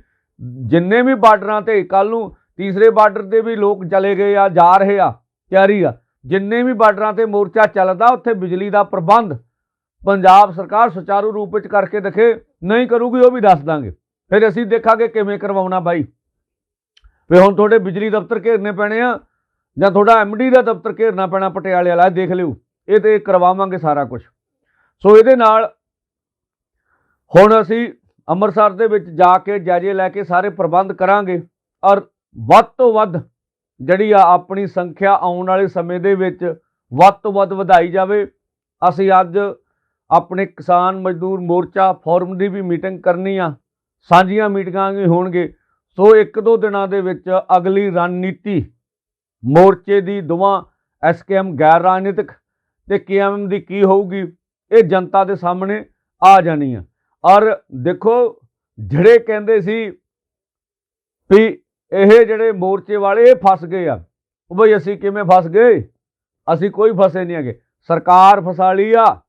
ਜਿੰਨੇ ਵੀ ਬਾਰਡਰਾਂ ਤੇ ਕੱਲ ਨੂੰ ਤੀਸਰੇ ਬਾਰਡਰ ਤੇ ਵੀ ਲੋਕ ਚਲੇ ਗਏ ਆ, ਜਾ ਰਹੇ ਆ, ਤਿਆਰੀ ਆ, ਜਿੰਨੇ ਵੀ ਬਾਰਡਰਾਂ ਤੇ ਮੋਰਚਾ ਚੱਲਦਾ, ਉੱਥੇ ਬਿਜਲੀ ਦਾ ਪ੍ਰਬੰਧ ਪੰਜਾਬ ਸਰਕਾਰ ਸੁਚਾਰੂ ਰੂਪ ਵਿੱਚ ਕਰਕੇ ਦਿਖੇ, ਨਹੀਂ ਕਰੂਗੀ ਉਹ ਵੀ ਦੱਸ ਦਾਂਗੇ। ਫਿਰ ਅਸੀਂ ਦੇਖਾਂਗੇ ਕਿਵੇਂ ਕਰਵਾਉਣਾ ਬਾਈ। ਵੀ ਹੁਣ ਤੁਹਾਡੇ ਬਿਜਲੀ ਦਫ਼ਤਰ ਘੇਰਨੇ ਪੈਣੇ ਆ, ਜਾਂ ਤੁਹਾਡਾ ਐਮਡੀ ਦਾ ਦਫ਼ਤਰ ਘੇਰਨਾ ਪੈਣਾ ਪਟਿਆਲੇ ਵਾਲਾ, ਇਹ ਦੇਖ ਲਿਓ। ਇਹ ਤੇ ਕਰਵਾਵਾਂਗੇ ਸਾਰਾ ਕੁਝ ਸੋ ਇਹਦੇ ਨਾਲ ਹੁਣ ਅਸੀਂ ਅੰਮ੍ਰਿਤਸਰ ਦੇ ਵਿੱਚ ਜਾ ਕੇ ਜਾਇਜ਼ੇ ਲੈ ਕੇ ਸਾਰੇ ਪ੍ਰਬੰਧ ਕਰਾਂਗੇ, ਔਰ ਵੱਧ ਤੋਂ ਵੱਧ ਜਿਹੜੀ ਆ ਆਪਣੀ ਸੰਖਿਆ ਆਉਣ ਵਾਲੇ ਸਮੇਂ ਦੇ ਵਿੱਚ ਵੱਧ ਤੋਂ ਵੱਧ ਵਧਾਈ ਜਾਵੇ। ਅਸੀਂ ਅੱਜ ਆਪਣੇ ਕਿਸਾਨ ਮਜ਼ਦੂਰ ਮੋਰਚਾ ਫੋਰਮ ਦੀ ਵੀ ਮੀਟਿੰਗ ਕਰਨੀ ਆ। ਸਾਂਝੀਆਂ ਮੀਟਿੰਗਾਂ ਵੀ ਹੋਣਗੇ। ਸੋ ਇੱਕ ਦੋ ਦਿਨਾਂ ਦੇ ਵਿੱਚ ਅਗਲੀ ਰਣਨੀਤੀ ਮੋਰਚੇ ਦੀ ਦੋਵਾਂ ਐਸਕੇਐਮ ਗੈਰ ਰਾਜਨੀਤਿਕ ਤੇ ਕੇਐਮ ਦੀ ਕੀ ਹੋਊਗੀ, ਇਹ ਜਨਤਾ ਦੇ ਸਾਹਮਣੇ ਆ ਜਾਣੀ ਆ। ਔਰ ਦੇਖੋ, ਜਿਹੜੇ ਕਹਿੰਦੇ ਸੀ ਵੀ ਇਹ ਜਿਹੜੇ ਮੋਰਚੇ ਵਾਲੇ, ਇਹ ਫਸ ਗਏ ਆ। ਉਹ ਬਈ ਅਸੀਂ ਕਿਵੇਂ ਫਸ ਗਏ? ਅਸੀਂ ਕੋਈ ਫਸੇ ਨਹੀਂ ਹੈਗੇ। ਸਰਕਾਰ ਫਸਾ ਲਈ ਆ।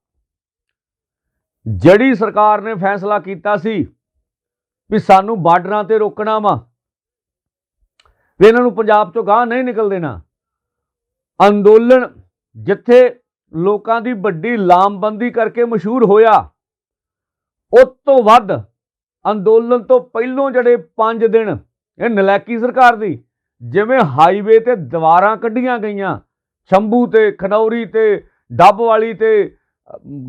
ਜਿਹੜੀ ਸਰਕਾਰ ਨੇ ਫੈਸਲਾ ਕੀਤਾ ਸੀ ਵੀ ਸਾਨੂੰ ਬਾਰਡਰਾਂ ਤੇ ਰੋਕਣਾ ਵਾ। ਵੀ ਇਹਨਾਂ ਨੂੰ ਪੰਜਾਬ ਚੋਂ ਗਾਹ ਨਹੀਂ ਨਿਕਲ ਦੇਣਾ। ਅੰਦੋਲਨ ਜਿੱਥੇ ਲੋਕਾਂ ਦੀ ਵੱਡੀ ਲਾਮਬੰਦੀ ਕਰਕੇ ਮਸ਼ਹੂਰ ਹੋਇਆ, ਉਸ ਤੋਂ ਵੱਧ ਅੰਦੋਲਨ ਤੋਂ ਪਹਿਲੋਂ ਜਿਹੜੇ 5 ਦਿਨ ਇਹ ਨਲੈਕੀ ਸਰਕਾਰ ਦੀ, ਜਿਵੇਂ ਹਾਈਵੇ ਤੇ ਦੀਵਾਰਾਂ ਕੱਢੀਆਂ ਗਈਆਂ, ਸ਼ੰਭੂ ਤੇ, ਖਨੌਰੀ ਤੇ, ਡੱਬ ਵਾਲੀ ਤੇ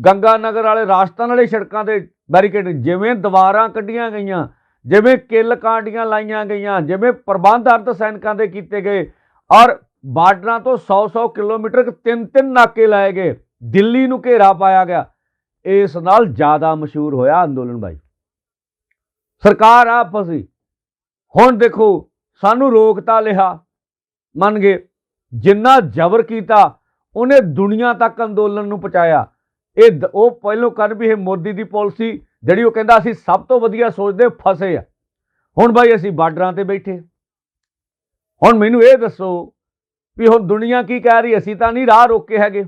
ਗੰਗਾ ਨਗਰ ਵਾਲੇ ਰਾਜਸਥਾਨ ਵਾਲੇ ਸੜਕਾਂ ਤੇ ਬੈਰੀਕੇਡ ਜਿਵੇਂ ਦੀਵਾਰਾਂ ਕੱਢੀਆਂ ਗਈਆਂ, ਜਿਵੇਂ ਕਿੱਲ ਕਾਂਡੀਆਂ ਲਾਈਆਂ ਗਈਆਂ, ਜਿਵੇਂ ਪ੍ਰਬੰਧ ਅਰਧ ਸੈਨਿਕਾਂ ਦੇ ਕੀਤੇ ਗਏ, ਔਰ ਬਾਰਡਰਾਂ ਤੋਂ 100-100 ਕਿਲੋਮੀਟਰ ਤਿੰਨ ਤਿੰਨ ਨਾਕੇ ਲਾਏ ਗਏ, ਦਿੱਲੀ ਨੂੰ ਘੇਰਾ ਪਾਇਆ ਗਿਆ। ਇਸ ਨਾਲ ਜ਼ਿਆਦਾ ਮਸ਼ਹੂਰ ਹੋਇਆ ਅੰਦੋਲਨ ਬਾਈ। ਸਰਕਾਰ ਆ ਫਸੀ। ਹੁਣ ਦੇਖੋ, ਸਾਨੂੰ ਰੋਕਤਾ ਲਿਹਾ ਮੰਨ ਗਏ। ਜਿੰਨਾ ਜ਼ਬਰ ਕੀਤਾ, ਉਹਨੇ ਦੁਨੀਆ ਤੱਕ ਅੰਦੋਲਨ ਨੂੰ ਪਹੁੰਚਾਇਆ। ਇਹ ਦ- ਉਹ ਪਹਿਲੋਂ ਕਰ ਵੀ ਇਹ ਮੋਦੀ ਦੀ ਪਾਲਿਸੀ, ਜਿਹੜੀ ਉਹ ਕਹਿੰਦਾ ਅਸੀਂ ਸਭ ਤੋਂ ਵਧੀਆ ਸੋਚਦੇ ਫਸੇ ਆ ਹੁਣ ਬਾਈ ਅਸੀਂ ਬਾਰਡਰਾਂ ਤੇ ਬੈਠੇ ਹੁਣ ਮੈਨੂੰ ਇਹ ਦੱਸੋ ਵੀ ਹੁਣ ਦੁਨੀਆ ਕੀ ਕਹਿ ਰਹੀ ਅਸੀਂ ਤਾਂ ਨਹੀਂ ਰਾਹ ਰੋਕੇ ਹੈਗੇ।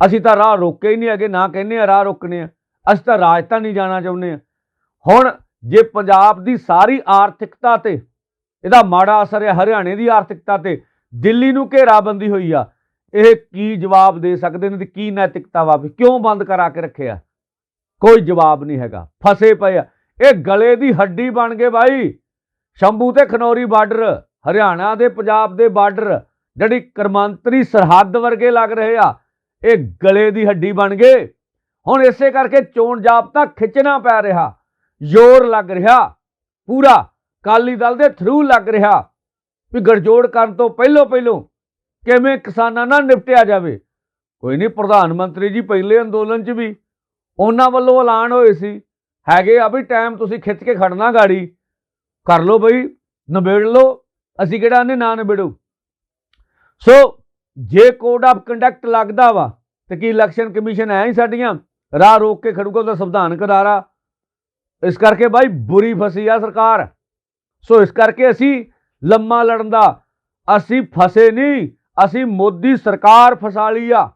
ਅਸੀਂ ਤਾਂ ਰਾਹ ਰੋਕੇ ਹੀ ਨਹੀਂ ਹੈਗੇ, ਨਾ ਕਹਿੰਦੇ ਆ ਰਾਹ ਰੋਕਣੇ ਆ। ਅਸੀਂ ਤਾਂ ਰਾਜਧਾਨੀ ਜਾਣਾ ਚਾਹੁੰਦੇ ਆ ਹੁਣ ਜੇ ਪੰਜਾਬ ਦੀ ਸਾਰੀ ਆਰਥਿਕਤਾ ਤੇ, ਇਹਦਾ ਮਾੜਾ ਅਸਰ ਹੈ ਹਰਿਆਣੇ ਦੀ ਆਰਥਿਕਤਾ ਤੇ, ਦਿੱਲੀ ਨੂੰ ਘੇਰਾਬੰਦੀ ਹੋਈ ਆ। ਇਹ ਕੀ ਜਵਾਬ ਦੇ ਸਕਦੇ ਨੇ ਤੇ ਕੀ ਨੈਤਿਕਤਾ ਵਾ ਵੀ ਕਿਉਂ ਬੰਦ ਕਰਾ ਕੇ ਰੱਖਿਆ ਕੋਈ ਜਵਾਬ ਨਹੀਂ ਹੈਗਾ। ਫਸੇ ਪਏ ਆ। ਇਹ ਗਲੇ ਦੀ ਹੱਡੀ ਬਣ ਗਏ ਬਾਈ। ਸ਼ੰਭੂ ਤੇ ਖਨੌਰੀ ਬਾਰਡਰ, ਹਰਿਆਣਾ ਦੇ ਪੰਜਾਬ ਦੇ ਬਾਰਡਰ, ਜਿਹੜੀ ਕਰਮਾਂਤਰੀ ਸਰਹੱਦ ਵਰਗੇ ਲੱਗ ਰਹੇ ਆ, ਇਹ ਗਲੇ ਦੀ ਹੱਡੀ ਬਣ ਗਏ। ਹੁਣ ਇਸੇ ਕਰਕੇ ਚੋਣ ਜਾਬਤਾ ਖਿੱਚਣਾ ਪੈ ਰਿਹਾ। ਜ਼ੋਰ ਲੱਗ ਰਿਹਾ। ਪੂਰਾ ਕਾਲੀ ਦਲ ਦੇ ਥਰੂ ਲੱਗ ਰਿਹਾ। ਵੀ ਗੜਜੋੜ ਕਰਨ ਤੋਂ ਪਹਿਲੋਂ ਪਹਿਲੋਂ ਕਿਵੇਂ ਕਿਸਾਨਾਂ ਨਾਲ ਨਿਪਟਿਆ ਜਾਵੇ? ਕੋਈ ਨਹੀਂ, ਪ੍ਰਧਾਨ ਮੰਤਰੀ ਜੀ ਪਹਿਲੇ ਅੰਦੋਲਨ 'ਚ ਵੀ ਉਹਨਾਂ ਵੱਲੋਂ ਐਲਾਨ ਹੋਏ ਸੀ। ਹੈਗੇ ਆ ਵੀ ਟਾਈਮ ਤੁਸੀਂ ਖਿੱਚ ਕੇ ਖੜਨਾ ਗਾੜੀ। ਕਰ ਲਓ ਬਈ, ਨਿਬੇੜ ਲਓ। ਅਸੀਂ ਕਿਹੜਾ ਨੇ ਨਾ ਨਿਬੇੜੂ। ਸੋ, ਜੇ ਕੋਡ ਆਫ ਕੰਡਕਟ ਲੱਗਦਾ ਵਾ, ਤੇ ਕੀ ਇਲੈਕਸ਼ਨ ਕਮਿਸ਼ਨ ਹੈ ਹੀ ਸਾਡੀਆਂ, ਰਾਹ ਰੋਕ ਕੇ ਖੜੂਗਾ, ਉਹਦਾ ਸੰਵਿਧਾਨਕ ਅਦਾਰਾ ਇਸ ਕਰਕੇ ਬਾਈ, ਬੁਰੀ ਫਸੀ ਆ ਸਰਕਾਰ। ਸੋ, ਇਸ ਕਰਕੇ ਅਸੀਂ ਲੰਮਾ ਲੜਨ ਦਾ, ਅਸੀਂ ਫਸੇ ਨਹੀਂ। ਅਸੀਂ ਮੋਦੀ ਸਰਕਾਰ ਫਸਾ ਲਈ ਆ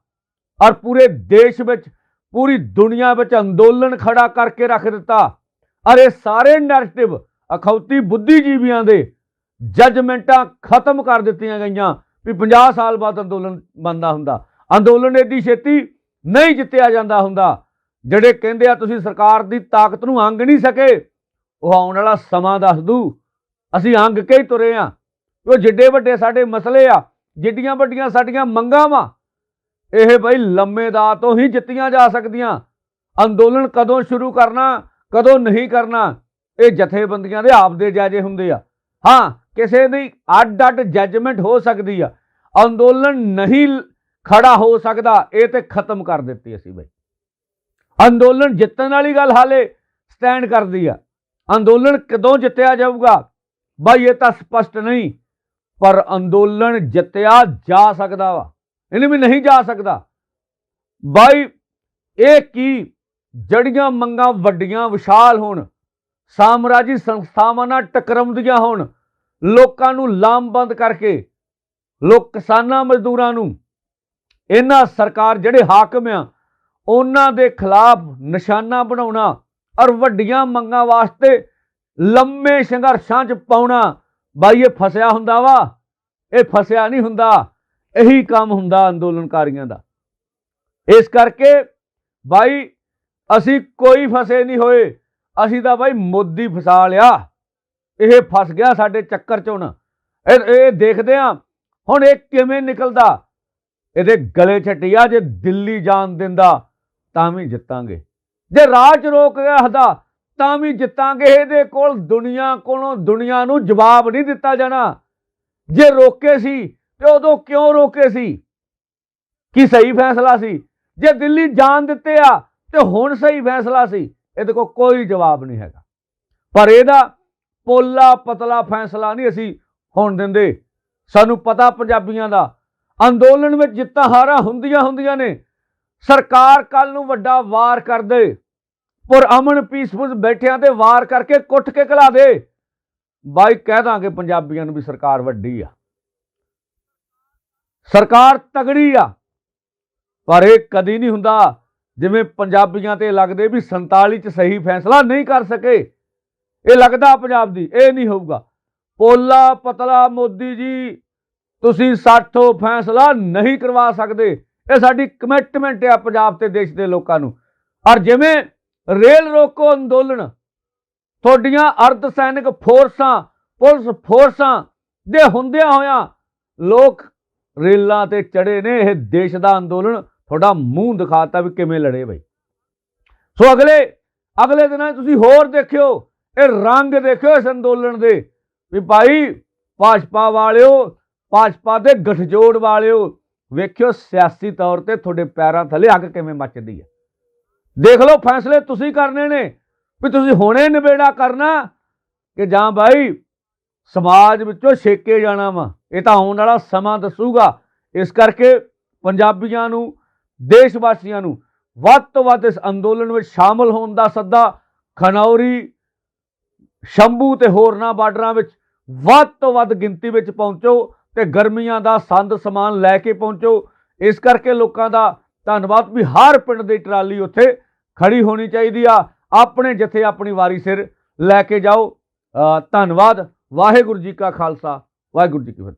ਔਰ ਪੂਰੇ ਦੇਸ਼ ਵਿੱਚ, ਪੂਰੀ ਦੁਨੀਆ ਵਿੱਚ ਅੰਦੋਲਨ ਖੜਾ ਕਰਕੇ ਰੱਖ ਦਿੱਤਾ। ਔਰ ਇਹ ਸਾਰੇ ਨੈਰੇਟਿਵ ਅਖੌਤੀ ਬੁੱਧੀਜੀਵੀਆਂ ਦੇ ਜੱਜਮੈਂਟਾਂ ਖਤਮ ਕਰ ਦਿੱਤੀਆਂ ਗਈਆਂ ਵੀ 50 ਸਾਲ ਬਾਅਦ ਅੰਦੋਲਨ ਬੰਦਾ ਹੁੰਦਾ। ਅੰਦੋਲਨ ਏਡੀ ਛੇਤੀ ਨਹੀਂ ਜਿੱਤਿਆ ਜਾਂਦਾ ਹੁੰਦਾ, ਜਿਹੜੇ ਕਹਿੰਦੇ ਆ ਤੁਸੀਂ ਸਰਕਾਰ ਦੀ ਤਾਕਤ ਨੂੰ ਅੰਗ ਨਹੀਂ ਸਕੇ, ਉਹ ਆਉਣ ਵਾਲਾ ਸਮਾਂ ਦੱਸ ਦੂ। ਅਸੀਂ ਅੰਗ ਕੇ ਹੀ ਤੁਰੇ ਆ, ਉਹ ਜਿੱਡੇ ਵੱਡੇ ਸਾਡੇ ਮਸਲੇ ਆ ਜਿੱਡੀਆਂ ਵੱਡੀਆਂ ਸਾਡੀਆਂ ਮੰਗਾਂ ਵਾ, ਇਹ ਬਈ ਲੰਮੇ ਦਾ ਤੋਂ ਹੀ ਜਿੱਤੀਆਂ ਜਾ ਸਕਦੀਆਂ। ਅੰਦੋਲਨ ਕਦੋਂ ਸ਼ੁਰੂ ਕਰਨਾ, ਕਦੋਂ ਨਹੀਂ ਕਰਨਾ, ਇਹ ਜਥੇਬੰਦੀਆਂ ਦੇ ਆਪਦੇ ਜਾਜੇ ਹੁੰਦੇ ਆ। ਹਾਂ, ਕਿਸੇ ਦੀ ਅੱਡ ਅੱਡ ਜੱਜਮੈਂਟ ਹੋ ਸਕਦੀ ਆ। ਅੰਦੋਲਨ ਨਹੀਂ ਖੜਾ ਹੋ ਸਕਦਾ, ਇਹ ਤੇ ਖਤਮ ਕਰ ਦਿੱਤੀ ਅਸੀਂ ਬਈ। ਅੰਦੋਲਨ ਜਿੱਤਣ ਵਾਲੀ ਗੱਲ ਹਾਲੇ ਸਟੈਂਡ ਕਰਦੀ ਆ। ਅੰਦੋਲਨ ਕਦੋਂ ਜਿੱਤਿਆ ਜਾਊਗਾ? ਬਾਈ ਇਹ ਤਾਂ ਸਪਸ਼ਟ ਨਹੀਂ। ਪਰ ਅੰਦੋਲਨ ਜਿੱਤਿਆ ਜਾ ਸਕਦਾ ਵਾ। ਇਹਨੇ ਵੀ ਨਹੀਂ ਜਾ ਸਕਦਾ। ਬਾਈ, ਇਹ ਕੀ? ਜੜੀਆਂ ਮੰਗਾਂ ਵੱਡੀਆਂ, ਵਿਸ਼ਾਲ ਹੋਣ, ਸਾਮਰਾਜੀ ਸੰਸਥਾਵਾਂ ਨਾਲ ਟਕਰਾਉਂਦੀਆਂ ਹੋਣ, ਲੋਕਾਂ ਨੂੰ ਲਾਮਬੰਦ ਕਰਕੇ, ਲੋਕ ਕਿਸਾਨਾਂ, ਮਜ਼ਦੂਰਾਂ ਨੂੰ, ਇਹਨਾਂ ਸਰਕਾਰ ਜਿਹੜੇ ਹਾਕਮ ਆ, ਉਹਨਾਂ ਦੇ ਖਿਲਾਫ ਨਿਸ਼ਾਨਾ ਬਣਾਉਣਾ ਔਰ ਵੱਡੀਆਂ ਮੰਗਾਂ ਵਾਸਤੇ ਲੰਮੇ ਸੰਘਰਸ਼ਾਂ 'ਚ ਪਾਉਣਾ ਬਾਈ, ਇਹ ਫਸਿਆ ਹੁੰਦਾ ਵਾ। ਇਹ ਫਸਿਆ ਨਹੀਂ ਹੁੰਦਾ। ਇਹੀ ਕੰਮ ਹੁੰਦਾ ਅੰਦੋਲਨਕਾਰੀਆਂ ਦਾ। ਇਸ ਕਰਕੇ ਬਾਈ, ਅਸੀਂ ਕੋਈ ਫਸੇ ਨਹੀਂ ਹੋਏ। ਅਸੀਂ ਤਾਂ ਬਾਈ ਮੋਦੀ ਫਸਾ ਲਿਆ। ਇਹ ਫਸ ਗਿਆ ਸਾਡੇ ਚੱਕਰ 'ਚ ਹੁਣ। ਇਹ ਇਹ ਦੇਖਦੇ ਆ, ਹੁਣ ਇਹ ਕਿਵੇਂ ਨਿਕਲਦਾ? ਇਹਦੇ ਗਲੇ ਛੱਟਿਆ ਜੇ ਦਿੱਲੀ ਜਾਣ ਦਿੰਦਾ, ਤਾਂ ਵੀ ਜਿੱਤਾਂਗੇ। ਜੇ ਰਾਹ 'ਚ ਰੋਕ ਗਿਆ ਹਦਾ ਤਾਂ ਵੀ ਜਿੱਤਾਂਗੇ, ਇਹਦੇ ਕੋਲ ਦੁਨੀਆ ਕੋਲੋਂ ਦੁਨੀਆ ਨੂੰ ਜਵਾਬ ਨਹੀਂ ਦਿੱਤਾ ਜਾਣਾ। ਜੇ ਰੋਕੇ ਸੀ, ਤੇ ਉਦੋਂ ਕਿਉਂ ਰੋਕੇ ਸੀ? ਕੀ ਸਹੀ ਫੈਸਲਾ ਸੀ? ਜੇ ਦਿੱਲੀ ਜਾਣ ਦਿੱਤੇ ਆ, ਤੇ ਹੁਣ ਸਹੀ ਫੈਸਲਾ ਸੀ, ਇਹਦੇ ਕੋਲ ਕੋਈ ਜਵਾਬ ਨਹੀਂ ਹੈਗਾ। ਪਰ ਇਹਦਾ ਪੋਲਾ ਪਤਲਾ ਫੈਸਲਾ ਨਹੀਂ ਅਸੀਂ ਹੋਣ ਦਿੰਦੇ। ਸਾਨੂੰ ਪਤਾ ਪੰਜਾਬੀਆਂ ਦਾ, ਅੰਦੋਲਨ ਵਿੱਚ ਜਿੱਤਾਂ ਹਾਰਾਂ ਹੁੰਦੀਆਂ ਹੁੰਦੀਆਂ ਨੇ। ਸਰਕਾਰ ਕੱਲ ਨੂੰ ਵੱਡਾ ਵਾਰ ਕਰ ਦੇ। ਪਰ ਅਮਨ ਪੀਸਫੁਲ ਬੈਠਿਆਂ ਤੇ ਵਾਰ ਕਰਕੇ ਕੁੱਟ ਕੇ ਕਲਾ ਦੇ। ਬਾਈ ਕਹਿ ਦਾਂਗੇ ਪੰਜਾਬੀਆਂ ਨੂੰ ਵੀ ਸਰਕਾਰ ਵੱਡੀ ਆ। ਸਰਕਾਰ ਤਗੜੀ ਆ, ਪਰ ਇਹ ਕਦੀ ਨਹੀਂ ਹੁੰਦਾ ਜਿਵੇਂ ਪੰਜਾਬੀਆਂ ਤੇ ਲੱਗਦੇ ਵੀ 47 ਚ ਸਹੀ ਫੈਸਲਾ ਨਹੀਂ ਕਰ ਸਕੇ। ਇਹ ਲੱਗਦਾ ਪੰਜਾਬ ਦੀ, ਇਹ ਨਹੀਂ ਹੋਊਗਾ। ਪੋਲਾ ਪਤਲਾ ਮੋਦੀ ਜੀ, ਤੁਸੀਂ ਸਾਠੋ ਫੈਸਲਾ ਨਹੀਂ ਕਰਵਾ ਸਕਦੇ। ਇਹ ਸਾਡੀ ਕਮਿਟਮੈਂਟ ਹੈ ਪੰਜਾਬ ਤੇ ਦੇਸ਼ ਦੇ ਲੋਕਾਂ ਨੂੰ। ਔਰ ਜਿਵੇਂ ਰੇਲ ਰੋਕੋ ਅੰਦੋਲਨ। ਤੁਹਾਡੀਆਂ ਅਰਧ ਸੈਨਿਕ ਫੋਰਸਾਂ, ਪੁਲਿਸ ਫੋਰਸਾਂ ਦੇ ਹੁੰਦਿਆਂ ਹੋਇਆਂ ਲੋਕ ਰੇਲਾਂ ਤੇ ਚੜੇ ਨੇ। ਇਹ ਦੇਸ਼ ਦਾ ਅੰਦੋਲਨ ਤੁਹਾਡਾ ਮੂੰਹ ਦਿਖਾਤਾ ਵੀ ਕਿਵੇਂ ਲੜੇ ਬਈ। ਸੋ ਅਗਲੇ ਅਗਲੇ ਦਿਨਾਂ 'ਚ ਤੁਸੀਂ ਹੋਰ ਦੇਖਿਓ, ਇਹ ਰੰਗ ਦੇਖਿਓ ਇਸ ਅੰਦੋਲਨ ਦੇ ਵੀ ਭਾਈ ਭਾਜਪਾ ਵਾਲਿਓ, ਭਾਜਪਾ ਦੇ ਗਠਜੋੜ ਵਾਲਿਓ, ਵੇਖਿਓ ਸਿਆਸੀ ਤੌਰ ਤੇ ਤੁਹਾਡੇ ਪੈਰਾਂ ਥੱਲੇ ਅੱਗ ਕਿਵੇਂ ਮੱਚਦੀ ਹੈ। ਦੇਖ ਲਓ ਫੈਸਲੇ ਤੁਸੀਂ ਕਰਨੇ ਨੇ, ਵੀ ਤੁਸੀਂ ਹੁਣੇ ਨਿਬੇੜਾ ਕਰਨਾ ਕਿ ਜਾਂ ਭਾਈ ਸਮਾਜ ਵਿੱਚੋਂ ਛੇਕੇ ਜਾਣਾ ਵਾ। ਇਹ ਤਾਂ ਆਉਣ ਵਾਲਾ ਸਮਾਂ ਦੱਸੂਗਾ। ਇਸ ਕਰਕੇ ਪੰਜਾਬੀਆਂ ਨੂੰ ਦੇਸ਼ ਵਾਸੀਆਂ ਨੂੰ ਵੱਧ ਤੋਂ ਵੱਧ ਇਸ ਅੰਦੋਲਨ ਵਿੱਚ ਸ਼ਾਮਲ ਹੋਣ ਦਾ ਸੱਦਾ, ਖਨੌਰੀ, ਸ਼ੰਭੂ ਤੇ ਹੋਰਨਾਂ ਬਾਰਡਰਾਂ ਵਿੱਚ ਵੱਧ ਤੋਂ ਵੱਧ ਗਿਣਤੀ ਵਿੱਚ ਪਹੁੰਚੋ ਤੇ ਗਰਮੀਆਂ ਦਾ ਸੰਦ ਸਮਾਨ ਲੈ ਕੇ ਪਹੁੰਚੋ। ਇਸ ਕਰਕੇ ਲੋਕਾਂ ਦਾ ਧੰਨਵਾਦ ਵੀ ਹਰ ਪਿੰਡ ਦੀ ਟਰਾਲੀ ਉੱਥੇ ਖੜੀ ਹੋਣੀ ਚਾਹੀਦੀ ਆ। ਆਪਣੇ ਜਿੱਥੇ ਆਪਣੀ ਵਾਰੀ ਸਿਰ ਲੈ ਕੇ ਜਾਓ। ਧੰਨਵਾਦ। ਵਾਹਿਗੁਰੂ ਜੀ ਕਾ ਖਾਲਸਾ। ਵਾਹਿਗੁਰੂ ਜੀ ਕੀ ਫਤਿਹ।